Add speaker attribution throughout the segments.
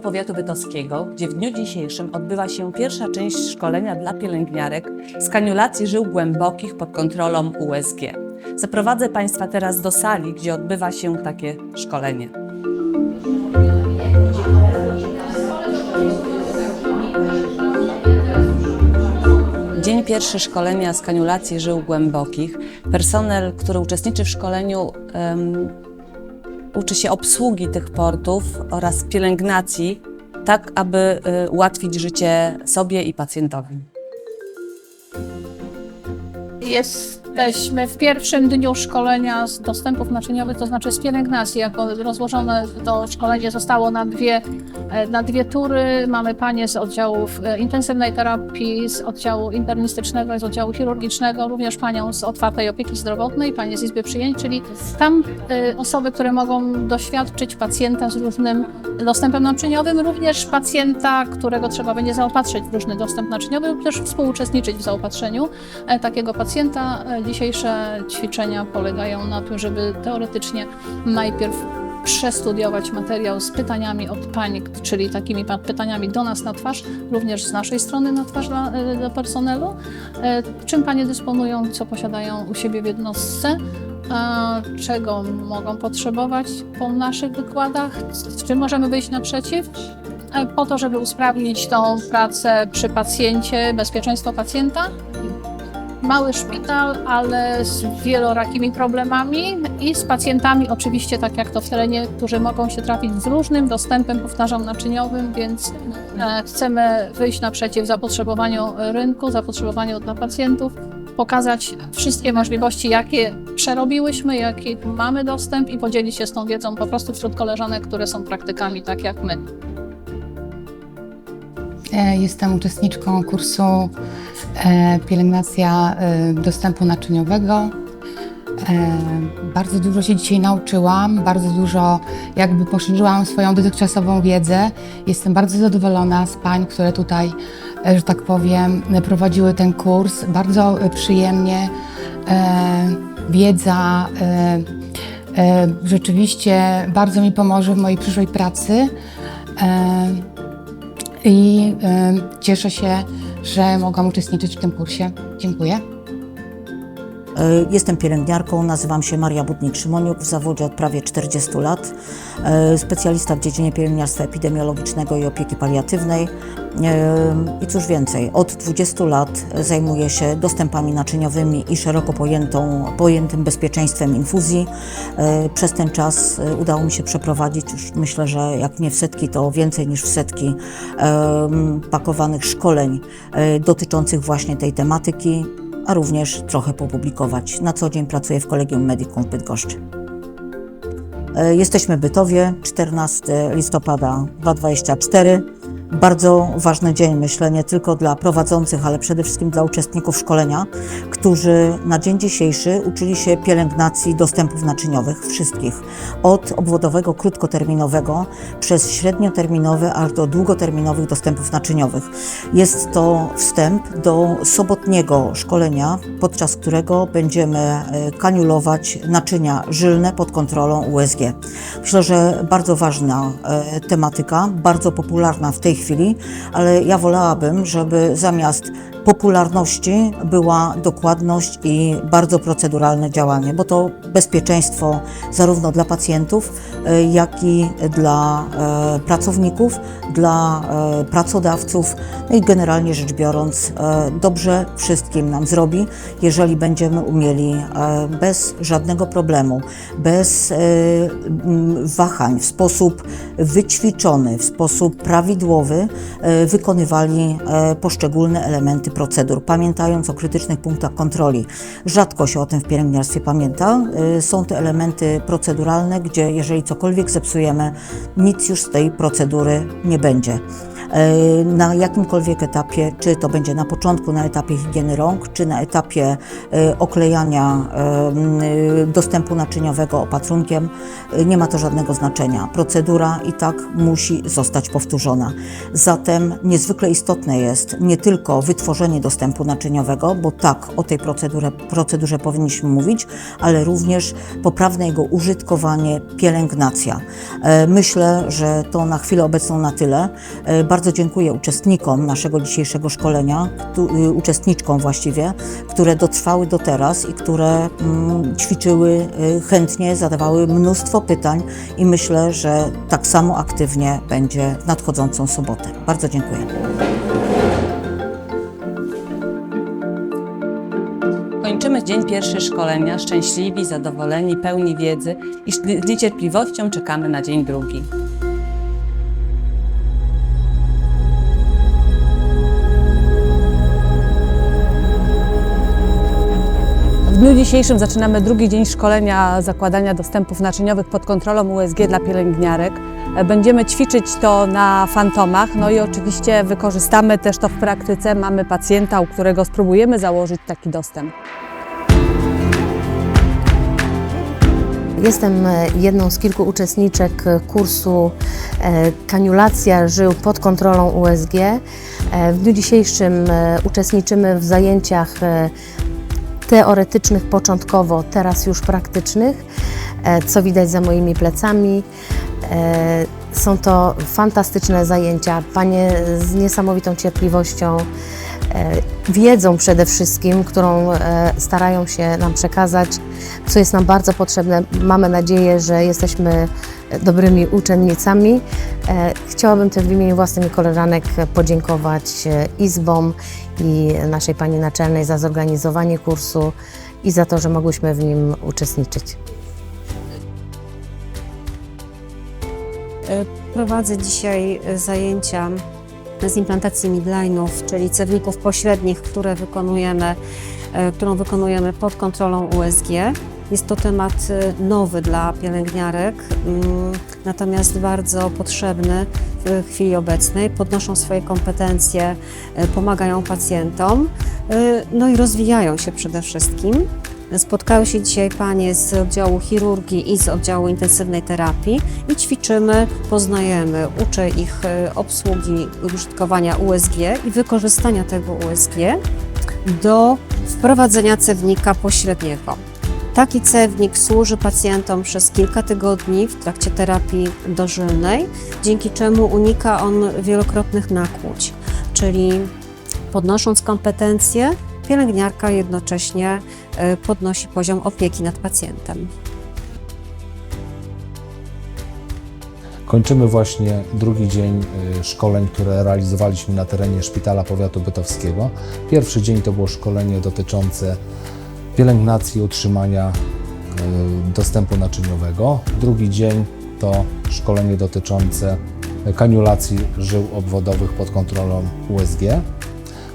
Speaker 1: Powiatu bytowskiego, gdzie w dniu dzisiejszym odbywa się pierwsza część szkolenia dla pielęgniarek z kaniulacji żył głębokich pod kontrolą USG. Zaprowadzę Państwa teraz do sali, gdzie odbywa się takie szkolenie. Dzień pierwszy szkolenia z kaniulacji żył głębokich. Personel, który uczestniczy w szkoleniu, em, uczy się obsługi tych portów oraz pielęgnacji, tak aby y, ułatwić życie sobie i pacjentowi.
Speaker 2: Jesteśmy w pierwszym dniu szkolenia z dostępów naczyniowych, to znaczy z pielęgnacji. Jako rozłożone to szkolenie zostało na dwie, e, na dwie tury. Mamy panie z oddziałów e, intensywnej terapii, z oddziału internistycznego, z oddziału chirurgicznego, również panią z otwartej opieki zdrowotnej, panie z izby przyjęć, czyli tam e, osoby, które mogą doświadczyć pacjenta z różnym dostępem naczyniowym, również pacjenta, którego trzeba będzie zaopatrzyć w różny dostęp naczyniowy lub też współuczestniczyć w zaopatrzeniu takiego pacjenta. Dzisiejsze ćwiczenia polegają na tym, żeby teoretycznie najpierw przestudiować materiał z pytaniami od pań, czyli takimi pytaniami do nas na twarz, również z naszej strony na twarz dla, e, dla personelu. E, Czym panie dysponują, co posiadają u siebie w jednostce, czego mogą potrzebować po naszych wykładach, z czym możemy wyjść naprzeciw, e, po to, żeby usprawnić tą pracę przy pacjencie, bezpieczeństwo pacjenta. Mały szpital, ale z wielorakimi problemami i z pacjentami, oczywiście, tak jak to w terenie, którzy mogą się trafić z różnym dostępem, powtarzam, naczyniowym, więc e, chcemy wyjść naprzeciw zapotrzebowaniu rynku, zapotrzebowaniu dla pacjentów, pokazać wszystkie możliwości, jakie przerobiłyśmy, jakie mamy dostęp i podzielić się z tą wiedzą po prostu wśród koleżanek, które są praktykami, tak jak my.
Speaker 3: E, Jestem uczestniczką kursu e, pielęgnacja e, dostępu naczyniowego. Bardzo dużo się dzisiaj nauczyłam, bardzo dużo jakby poszerzyłam swoją dotychczasową wiedzę. Jestem bardzo zadowolona z pań, które tutaj, że tak powiem, prowadziły ten kurs. Bardzo przyjemnie. Wiedza rzeczywiście bardzo mi pomoże w mojej przyszłej pracy. I cieszę się, że mogłam uczestniczyć w tym kursie. Dziękuję.
Speaker 4: E, Jestem pielęgniarką, nazywam się Maria Budnik-Szymoniuk, w zawodzie od prawie 40 lat. E, Specjalista w dziedzinie pielęgniarstwa epidemiologicznego i opieki paliatywnej. E, I cóż więcej, od 20 lat zajmuję się dostępami naczyniowymi i szeroko pojętą, pojętym bezpieczeństwem infuzji. Przez ten czas udało mi się przeprowadzić już myślę, że jak nie w setki, to więcej niż w setki pakowanych szkoleń dotyczących właśnie tej tematyki a również trochę popublikować. Na co dzień pracuję w Kolegium Medicum w Bydgoszczy. E, Jesteśmy Bytowie, 14 listopada 2024. Bardzo ważny dzień, myślę, nie tylko dla prowadzących, ale przede wszystkim dla uczestników szkolenia, którzy na dzień dzisiejszy uczyli się pielęgnacji dostępów naczyniowych, wszystkich, od obwodowego krótkoterminowego przez średnioterminowe aż do długoterminowych dostępów naczyniowych. Jest to wstęp do sobotniego szkolenia, podczas którego będziemy e, kaniulować naczynia żylne pod kontrolą USG. Myślę, że bardzo ważna e, tematyka, bardzo popularna w tej chwili, ale ja wolałabym, żeby zamiast popularności była dokładność i bardzo proceduralne działanie, bo to bezpieczeństwo zarówno dla pacjentów, e, jak i dla e, pracowników, dla e, pracodawców, no i generalnie rzecz biorąc, dobrze wszystkim nam zrobi, jeżeli będziemy umieli bez żadnego problemu, bez wahań, w sposób wyćwiczony, w sposób prawidłowy wykonywali poszczególne elementy procedur, pamiętając o krytycznych punktach kontroli. Rzadko się o tym w pielęgniarstwie pamięta. E, Są te elementy proceduralne, gdzie jeżeli cokolwiek zepsujemy, nic już z tej procedury nie będzie. E, na jakimkolwiek etapie, czy to będzie na początku na etapie higieny rąk, czy na etapie e, oklejania e, dostępu naczyniowego opatrunkiem, nie ma to żadnego znaczenia. Procedura i tak musi zostać powtórzona. Zatem niezwykle istotne jest nie tylko wytworzenie dostępu naczyniowego, bo tak o tej procedurze, procedurze powinniśmy mówić, ale również poprawne jego użytkowanie, pielęgnacja. Myślę, że to na chwilę obecną na tyle. E, Bardzo dziękuję uczestnikom naszego dzisiejszego szkolenia, y, uczestniczkom właściwie, które dotrwały do teraz i które mm, ćwiczyły y, chętnie, zadawały mnóstwo pytań i myślę, że tak samo aktywnie będzie w nadchodzącą sobotę. Bardzo dziękuję.
Speaker 1: Kończymy dzień pierwszy szkolenia, szczęśliwi, zadowoleni, pełni wiedzy i z niecierpliwością czekamy na dzień drugi. Dzisiejszym zaczynamy drugi dzień szkolenia zakładania dostępów naczyniowych pod kontrolą USG dla pielęgniarek. Będziemy ćwiczyć to na fantomach, no i oczywiście wykorzystamy też to w praktyce. Mamy pacjenta, u którego spróbujemy założyć taki dostęp.
Speaker 5: Jestem e, jedną z kilku uczestniczek e, kursu e, Kaniulacja żył pod kontrolą USG. W dniu dzisiejszym uczestniczymy w zajęciach teoretycznych początkowo, teraz już praktycznych, e, co widać za moimi plecami. E, Są to fantastyczne zajęcia. Panie z niesamowitą cierpliwością e, wiedzą przede wszystkim, którą starają się nam przekazać, co jest nam bardzo potrzebne. Mamy nadzieję, że jesteśmy dobrymi uczennicami. E, Chciałabym też w imieniu własnym i koleżanek podziękować e, izbom i naszej pani naczelnej za zorganizowanie kursu i za to, że mogłyśmy w nim uczestniczyć.
Speaker 6: Prowadzę dzisiaj e, zajęcia z implantacji midline'ów, czyli cewników pośrednich, które wykonujemy, e, którą wykonujemy pod kontrolą USG. Jest to temat e, nowy dla pielęgniarek, mm, natomiast bardzo potrzebny w chwili obecnej. Podnoszą swoje kompetencje, e, pomagają pacjentom, e, no i rozwijają się przede wszystkim. Spotkały się dzisiaj panie z oddziału chirurgii i z oddziału intensywnej terapii i ćwiczymy, poznajemy, uczę ich obsługi użytkowania USG i wykorzystania tego USG do wprowadzenia cewnika pośredniego. Taki cewnik służy pacjentom przez kilka tygodni w trakcie terapii dożylnej, dzięki czemu unika on wielokrotnych nakłuć, czyli podnosząc kompetencje, pielęgniarka jednocześnie e, podnosi poziom opieki nad pacjentem.
Speaker 7: Kończymy właśnie drugi dzień y, szkoleń, które realizowaliśmy na terenie Szpitala Powiatu Bytowskiego. Pierwszy dzień to było szkolenie dotyczące pielęgnacji utrzymania y, dostępu naczyniowego. Drugi dzień to szkolenie dotyczące kaniulacji żył obwodowych pod kontrolą USG.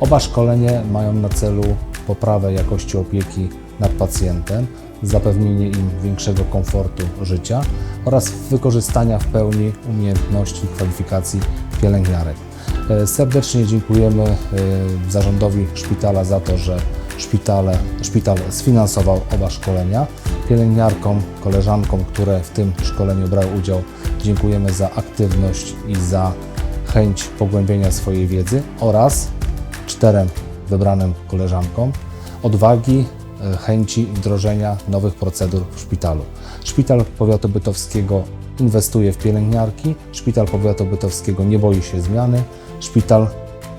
Speaker 7: Oba szkolenia mają na celu poprawę jakości opieki nad pacjentem, zapewnienie im większego komfortu życia oraz wykorzystania w pełni umiejętności i kwalifikacji pielęgniarek. E, Serdecznie dziękujemy e, zarządowi szpitala za to, że szpitale, szpital sfinansował oba szkolenia. Pielęgniarkom, koleżankom, które w tym szkoleniu brały udział, dziękujemy za aktywność i za chęć pogłębienia swojej wiedzy oraz czterem wybranym koleżankom odwagi, e, chęci wdrożenia nowych procedur w szpitalu. Szpital Powiatu Bytowskiego inwestuje w pielęgniarki, Szpital Powiatu Bytowskiego nie boi się zmiany, Szpital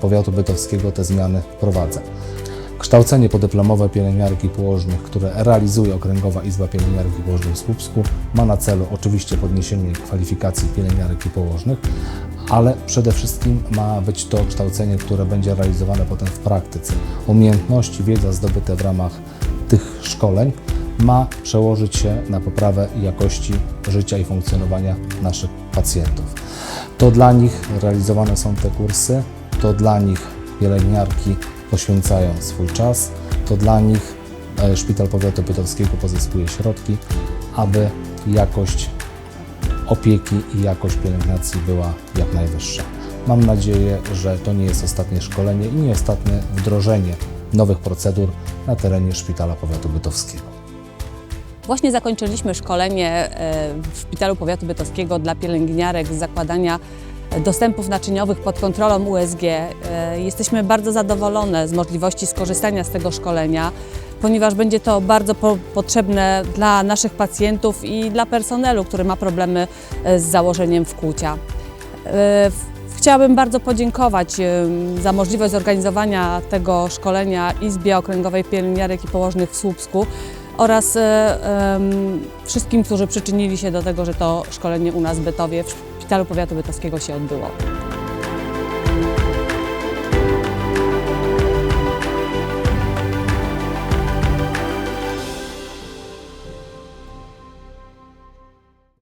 Speaker 7: Powiatu Bytowskiego te zmiany wprowadza. Kształcenie podyplomowe pielęgniarki położnych, które realizuje Okręgowa Izba Pielęgniarek i Położnych w Słupsku, ma na celu oczywiście podniesienie kwalifikacji pielęgniarek i położnych, ale przede wszystkim ma być to kształcenie, które będzie realizowane potem w praktyce. Umiejętności, wiedza zdobyte w ramach tych szkoleń ma przełożyć się na poprawę jakości życia i funkcjonowania naszych pacjentów. To dla nich realizowane są te kursy, to dla nich pielęgniarki poświęcają swój czas, to dla nich e, Szpital Powiatu Bytowskiego pozyskuje środki, aby jakość opieki i jakość pielęgnacji była jak najwyższa. Mam nadzieję, że to nie jest ostatnie szkolenie i nie ostatnie wdrożenie nowych procedur na terenie Szpitala Powiatu Bytowskiego.
Speaker 1: Właśnie zakończyliśmy szkolenie e, w Szpitalu Powiatu Bytowskiego dla pielęgniarek z zakładania dostępów naczyniowych pod kontrolą USG. E, Jesteśmy bardzo zadowolone z możliwości skorzystania z tego szkolenia, ponieważ będzie to bardzo po potrzebne dla naszych pacjentów i dla personelu, który ma problemy e, z założeniem wkłucia. Chciałabym bardzo podziękować za możliwość zorganizowania tego szkolenia Izbie Okręgowej Pielęgniarek i Położnych w Słupsku oraz e, wszystkim, którzy przyczynili się do tego, że to szkolenie u nas w Bytowie, w Szpitalu Powiatu Bytowskiego się odbyło.